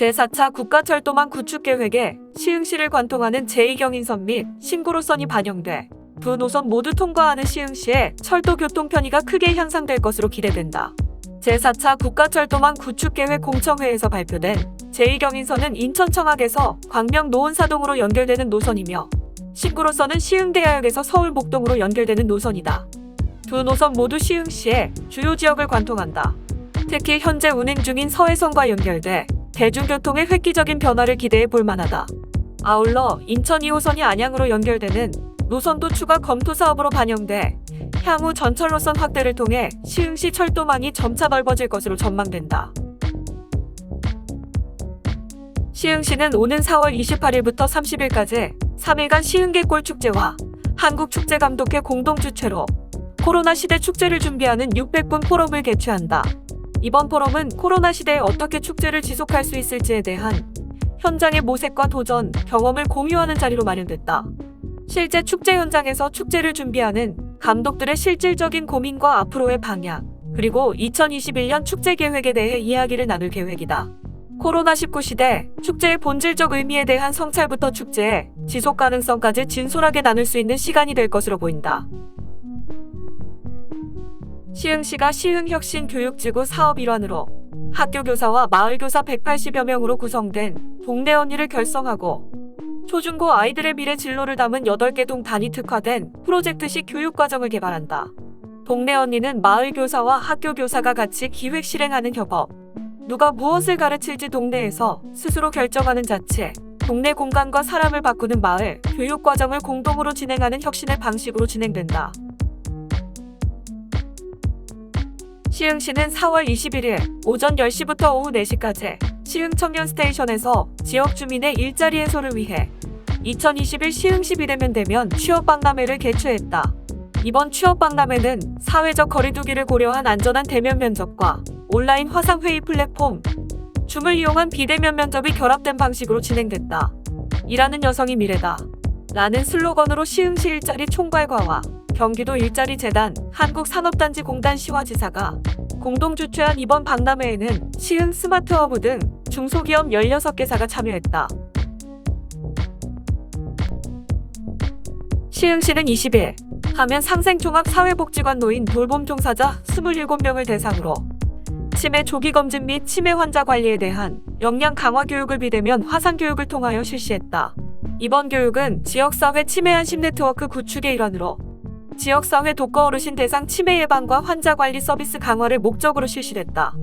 제4차 국가철도망 구축 계획에 시흥시를 관통하는 제2경인선 및 신구로선이 반영돼 두 노선 모두 통과하는 시흥시의 철도 교통 편의가 크게 향상될 것으로 기대된다. 제4차 국가철도망 구축 계획 공청회에서 발표된 제2경인선은 인천 청학에서 광명 노원사동으로 연결되는 노선이며 신구로선은 시흥대야역에서 서울 목동으로 연결되는 노선이다. 두 노선 모두 시흥시의 주요 지역을 관통한다. 특히 현재 운행 중인 서해선과 연결돼 대중교통의 획기적인 변화를 기대해 볼 만하다. 아울러 인천 2호선이 안양으로 연결되는 노선도 추가 검토 사업으로 반영돼 향후 전철 노선 확대를 통해 시흥시 철도망이 점차 넓어질 것으로 전망된다. 시흥시는 오는 4월 28일부터 30일까지 3일간 시흥계골 축제와 한국축제감독회 공동 주최로 코로나 시대 축제를 준비하는 600분 포럼을 개최한다. 이번 포럼은 코로나 시대에 어떻게 축제를 지속할 수 있을지에 대한 현장의 모색과 도전, 경험을 공유하는 자리로 마련됐다. 실제 축제 현장에서 축제를 준비하는 감독들의 실질적인 고민과 앞으로의 방향, 그리고 2021년 축제 계획에 대해 이야기를 나눌 계획이다. 코로나19 시대 축제의 본질적 의미에 대한 성찰부터 축제의 지속 가능성까지 진솔하게 나눌 수 있는 시간이 될 것으로 보인다. 시흥시가 시흥혁신교육지구 사업 일환으로 학교 교사와 마을 교사 180여 명으로 구성된 동네 언니를 결성하고 초중고 아이들의 미래 진로를 담은 8개 동 단위 특화된 프로젝트식 교육 과정을 개발한다. 동네 언니는 마을 교사와 학교 교사가 같이 기획 실행하는 협업. 누가 무엇을 가르칠지 동네에서 스스로 결정하는 자체. 동네 공간과 사람을 바꾸는 마을 교육 과정을 공동으로 진행하는 혁신의 방식으로 진행된다. 시흥시는 4월 21일 오전 10시부터 오후 4시까지 시흥 청년 스테이션에서 지역 주민의 일자리 해소를 위해 2021 시흥시 비대면 대면 취업 박람회를 개최했다. 이번 취업 박람회는 사회적 거리두기를 고려한 안전한 대면 면접과 온라인 화상 회의 플랫폼 줌을 이용한 비대면 면접이 결합된 방식으로 진행됐다. 일하는 여성이 미래다. 라는 슬로건으로 시흥시 일자리 총괄과와 경기도 일자리 재단, 한국산업단지 공단 시화지사가 공동 주최한 이번 박람회에는 시흥 스마트허브 등 중소기업 16개사가 참여했다. 시흥시는 20일 하면 상생종합 사회복지관 노인 돌봄 종사자 27명을 대상으로 치매 조기 검진 및 치매 환자 관리에 대한 역량 강화 교육을 비대면 화상 교육을 통하여 실시했다. 이번 교육은 지역사회 치매 안심 네트워크 구축의 일환으로 지역사회 독거 어르신 대상 치매 예방과 환자 관리 서비스 강화를 목적으로 실시됐다.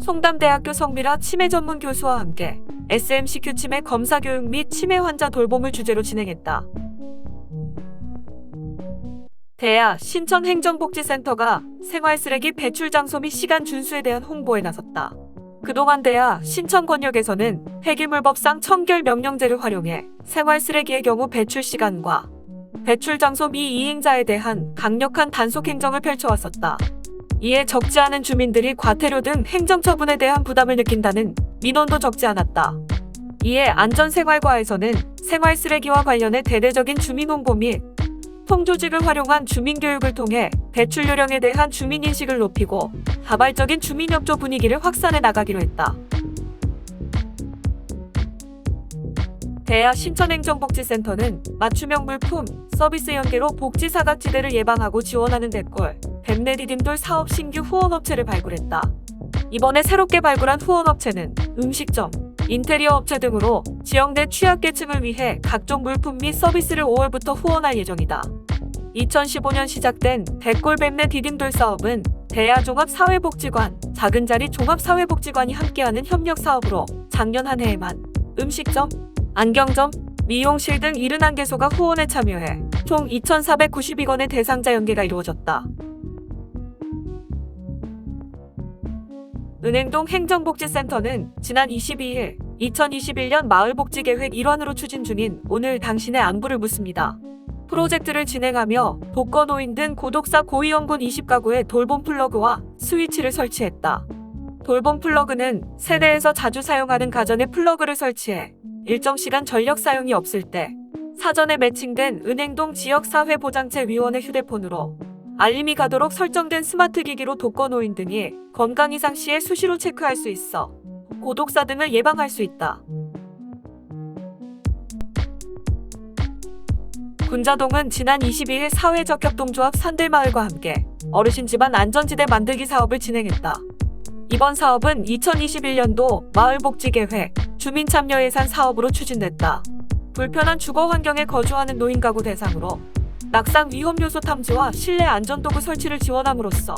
송담대학교 성미라 치매 전문 교수와 함께 SMCQ 치매 검사 교육 및 치매 환자 돌봄을 주제로 진행했다. 대야 신천 행정복지센터가 생활 쓰레기 배출 장소 및 시간 준수에 대한 홍보에 나섰다. 그동안 대야 신천 권역에서는 폐기물법상 청결 명령제를 활용해 생활 쓰레기의 경우 배출 시간과 배출 장소 미이행자에 대한 강력한 단속 행정을 펼쳐왔었다. 이에 적지 않은 주민들이 과태료 등 행정처분에 대한 부담을 느낀다는 민원도 적지 않았다. 이에 안전생활과에서는 생활 쓰레기와 관련해 대대적인 주민 홍보 및 통조직을 활용한 주민교육을 통해 배출 요령에 대한 주민인식을 높이고 자발적인 주민협조 분위기를 확산해 나가기로 했다. 대야 신천행정복지센터는 맞춤형 물품, 서비스 연계로 복지 사각지대를 예방하고 지원하는 댓글, 뱀내디딤돌 사업 신규 후원업체를 발굴했다. 이번에 새롭게 발굴한 후원업체는 음식점, 인테리어 업체 등으로 지역 내 취약계층을 위해 각종 물품 및 서비스를 5월부터 후원할 예정이다. 2015년 시작된 백골뱀내 디딤돌 사업은 대야종합사회복지관, 작은자리 종합사회복지관이 함께하는 협력 사업으로 작년 한 해에만 음식점, 안경점, 미용실 등 71개소가 후원에 참여해 총 2,492건의 대상자 연계가 이루어졌다. 은행동 행정복지센터는 지난 22일 2021년 마을복지계획 일환으로 추진 중인 오늘 당신의 안부를 묻습니다. 프로젝트를 진행하며 독거노인 등 고독사 고위험군 20가구의 돌봄 플러그와 스위치를 설치했다. 돌봄 플러그는 세대에서 자주 사용하는 가전에 플러그를 설치해 일정 시간 전력 사용이 없을 때 사전에 매칭된 은행동 지역사회보장체 위원회 휴대폰으로 알림이 가도록 설정된 스마트 기기로 독거노인 등이 건강 이상 시에 수시로 체크할 수 있어 고독사 등을 예방할 수 있다. 군자동은 지난 22일 사회적 협동조합 산들마을과 함께 어르신 집안 안전지대 만들기 사업을 진행했다. 이번 사업은 2021년도 마을복지계획 주민 참여 예산 사업으로 추진됐다. 불편한 주거 환경에 거주하는 노인 가구 대상으로 낙상 위험 요소 탐지와 실내 안전 도구 설치를 지원함으로써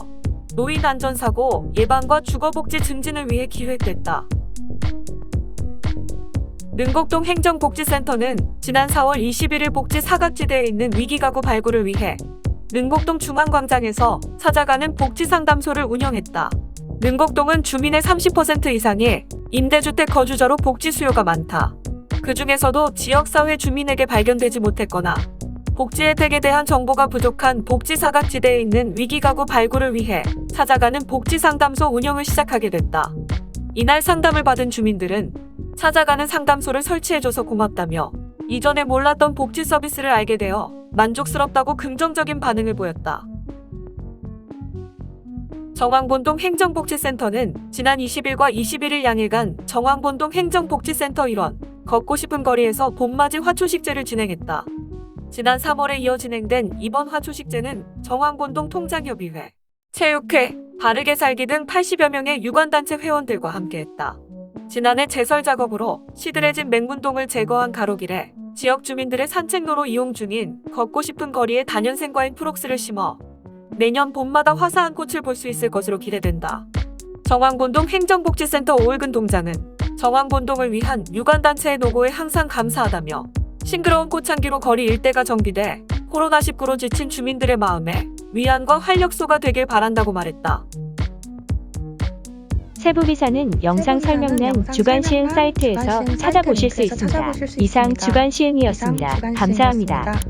노인 안전 사고 예방과 주거 복지 증진을 위해 기획됐다. 능곡동 행정복지센터는 지난 4월 21일 복지 사각지대에 있는 위기가구 발굴을 위해 능곡동 중앙광장에서 찾아가는 복지 상담소를 운영했다. 능곡동은 주민의 30% 이상이 임대주택 거주자로 복지 수요가 많다. 그 중에서도 지역사회 주민에게 발견되지 못했거나 복지 혜택에 대한 정보가 부족한 복지 사각지대에 있는 위기가구 발굴을 위해 찾아가는 복지 상담소 운영을 시작하게 됐다. 이날 상담을 받은 주민들은 찾아가는 상담소를 설치해줘서 고맙다며 이전에 몰랐던 복지 서비스를 알게 되어 만족스럽다고 긍정적인 반응을 보였다. 정왕본동 행정복지센터는 지난 20일과 21일 양일간 정왕본동 행정복지센터 일원 걷고 싶은 거리에서 봄맞이 화초식제를 진행했다. 지난 3월에 이어 진행된 이번 화초식제는 정왕본동 통장협의회, 체육회, 바르게 살기 등 80여 명의 유관단체 회원들과 함께했다. 지난해 제설 작업으로 시들해진 맹문동을 제거한 가로길에 지역 주민들의 산책로로 이용 중인 걷고 싶은 거리에 단연생과인 프록스를 심어 내년 봄마다 화사한 꽃을 볼 수 있을 것으로 기대된다. 정왕본동 행정복지센터 오을근 동장은 정왕본동을 위한 유관단체의 노고에 항상 감사하다며 싱그러운 꽃향기로 거리 일대가 정비돼 코로나19로 지친 주민들의 마음에 위안과 활력소가 되길 바란다고 말했다. 세부 기사는 영상 설명란 주간 시흥 사이트에서 찾아보실 수 있습니다. 이상 주간 시흥이었습니다. 감사합니다.